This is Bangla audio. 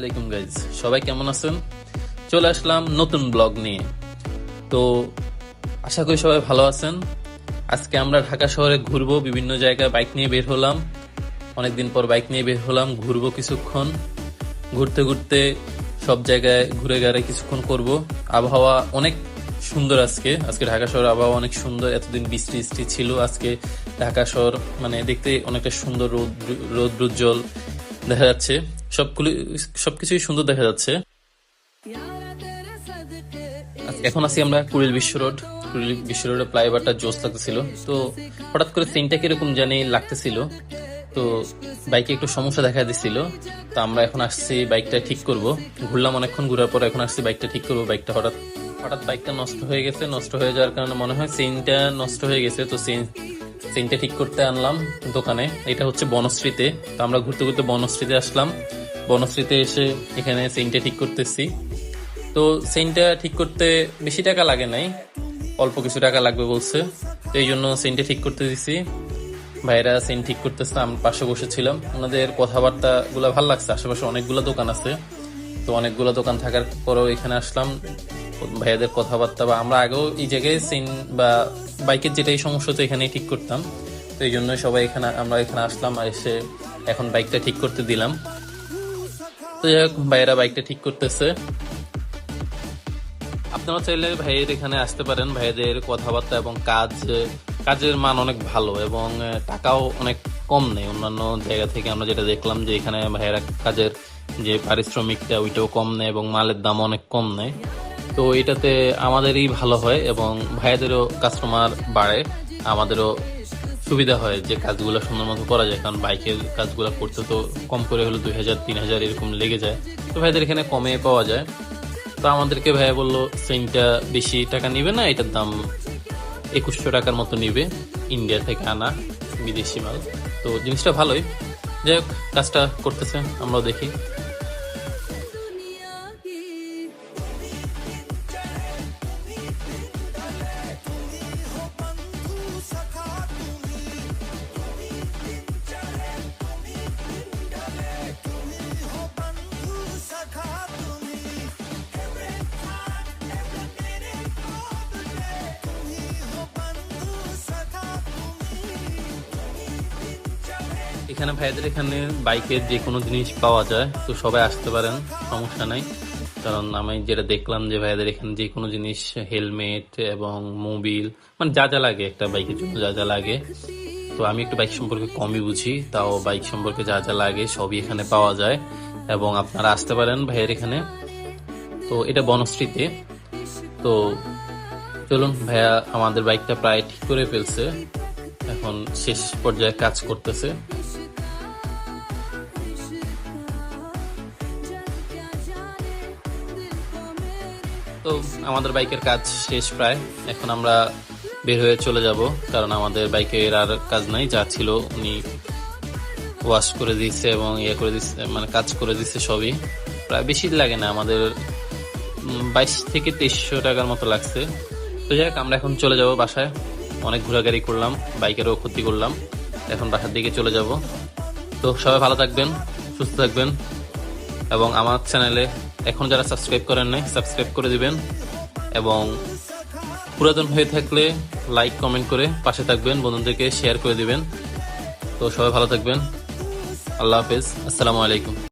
গাইজ সবাই কেমন আছেন? চলে আসলাম নতুন ব্লগ নিয়ে। তো আশা করি সবাই ভালো আছেন। আজকে আমরা ঢাকা শহরে ঘুরবো, বিভিন্ন জায়গায় বাইক নিয়ে বের হলাম। অনেকদিন পর বাইক নিয়ে বের হলাম, ঘুরবো কিছুক্ষণ। ঘুরতে ঘুরতে সব জায়গায় ঘুরে ঘাড়ে কিছুক্ষণ করব। আবহাওয়া অনেক সুন্দর আজকে। আজকে ঢাকা শহর আবহাওয়া অনেক সুন্দর। এতদিন বৃষ্টি বৃষ্টি ছিল আজকে। ঢাকা শহর মানে দেখতে অনেকটা সুন্দর রোদ রোদ উজ্জ্বল দেখা যাচ্ছে। সবগুলি, সবকিছুই সুন্দর দেখা যাচ্ছে। এখন আছি আমরা কুড়িল বিশ্ব রোড। কুড়িল বিশ্ব রোডে ফ্লাইওভারটা জোস লাগতেছিল। তো হঠাৎ করে সিনটা কীরকম জানি লাগতেছিল। তো বাইকে একটু সমস্যা দেখা দিছিল। তো আমরা এখন আসছি বাইকটা ঠিক করব। ঘুরলাম অনেকক্ষণ, ঘুরার পর এখন আসছি বাইকটা ঠিক করব। বাইকটা হঠাৎ হঠাৎ বাইকটা নষ্ট হয়ে গেছে। নষ্ট হয়ে যাওয়ার কারণে মনে হয় চেইনটা নষ্ট হয়ে গেছে। তো চেইন চেইনটা ঠিক করতে আনলাম দোকানে। এটা হচ্ছে বনশ্রীতে। তো আমরা ঘুরতে ঘুরতে বনশ্রীতে আসলাম। বনশ্রীতে এসে এখানে চেইনটা ঠিক করতেছি। তো চেইনটা ঠিক করতে বেশি টাকা লাগে নাই, অল্প কিছু টাকা লাগবে বলছে। তো এই জন্য চেইনটা ঠিক করতে দিছি। ভাইরা চেইন ঠিক করতেছে আমি পাশে বসেছিলাম। ওনাদের কথাবার্তা গুলো ভালো লাগছে, আশেপাশে অনেকগুলো দোকান আছে। তো অনেকগুলো দোকান থাকার পরেও এখানে আসলাম। ভাইয়াদের কথাবার্তা বা আমরা আগেও এই জায়গায় চেইন বা বাইকের যেটাই সমস্যা হতো এখানেই ঠিক করতাম। তো এই জন্য সবাই এখানে, আমরা এখানে আসলাম আর এসে এখন বাইকটা ঠিক করতে দিলাম। তো যাই হোক, ভাইয়েরা বাইকটা ঠিক করতেছে। আপনারা চাইলে ভাইয়ের এখানে আসতে পারেন। ভাইদের কথাবার্তা এবং কাজ, কাজের মান অনেক ভালো এবং টাকাও অনেক কম নেই। অন্যান্য জায়গা থেকে আমরা যেটা দেখলাম যে এখানে ভাইয়েরা কাজের যে পারিশ্রমিকটা, ওইটাও কম নেয় এবং মালের দাম অনেক কম নেয়। তো এটাতে আমাদেরই ভালো হয় এবং ভাইয়াদেরও কাস্টমার বাড়ে, আমাদেরও সুবিধা হয় যে কাজগুলো সুন্দর মতো করা যায়, কারণ বাইকের কাজগুলো করতে তো কম করে হলে দুই হাজার, তিন হাজার এরকম লেগে যায়। তো ভাইদের এখানে কমে পাওয়া যায়। তো আমাদেরকে ভাইয়া বলল চেইনটা বেশি টাকা নিবে না, এটার দাম একুশশো টাকার মতো নিবে ইন্ডিয়া থেকে আনা বিদেশি মাল। তো জিনিসটা ভালোই। যাই হোক, কাজটা করতেছে, আমরাও দেখি। এখানে ভাইদের এখানে বাইকের যে কোনো জিনিস পাওয়া যায়, তো সবাই আসতে পারেন, সমস্যা নাই। কারণ আমি যেটা দেখলাম যে ভাইদের এখানে যে কোনো জিনিস, হেলমেট এবং মোবিল মানে যা যা লাগে একটা বাইকের জন্য যা যা লাগে। তো আমি একটু বাইক সম্পর্কে কমই বুঝি, তাও বাইক সম্পর্কে যা যা লাগে সবই এখানে পাওয়া যায় এবং আপনারা আসতে পারেন ভাইয়ের এখানে। তো এটা বনশ্রীতে। তো চলুন, ভাইয়া আমাদের বাইকটা প্রায় ঠিক করে ফেলছে। এখন শেষ পর্যায়ে কাজ করতেছে। তো আমাদের বাইকের কাজ শেষ প্রায়। এখন আমরা বের হয়ে চলে যাব, কারণ আমাদের বাইকের আর কাজ নাই, যা ছিল উনি ওয়াশ করে দিচ্ছে এবং ইয়ে করে দিচ্ছে মানে কাজ করে দিচ্ছে সবই। প্রায় বেশি লাগে না, আমাদের বাইশ থেকে তেইশশো টাকার মতো লাগছে। তো যাই আমরা এখন চলে যাব বাসায়। অনেক ঘোরাঘুরি করলাম, বাইকেরও ক্ষতি করলাম। এখন বাসার দিকে চলে যাব। তো সবাই ভালো থাকবেন, সুস্থ থাকবেন। এবং আমার চ্যানেলে এখন যারা সাবস্ক্রাইব করেন নাই, সাবস্ক্রাইব করে দিবেন এবং পুরাতন হয়ে থাকলে লাইক কমেন্ট করে পাশে থাকবেন, বন্ধুদেরকে শেয়ার করে দিবেন। তো সবাই ভালো থাকবেন। আল্লাহ হাফেজ। আসসালামু আলাইকুম।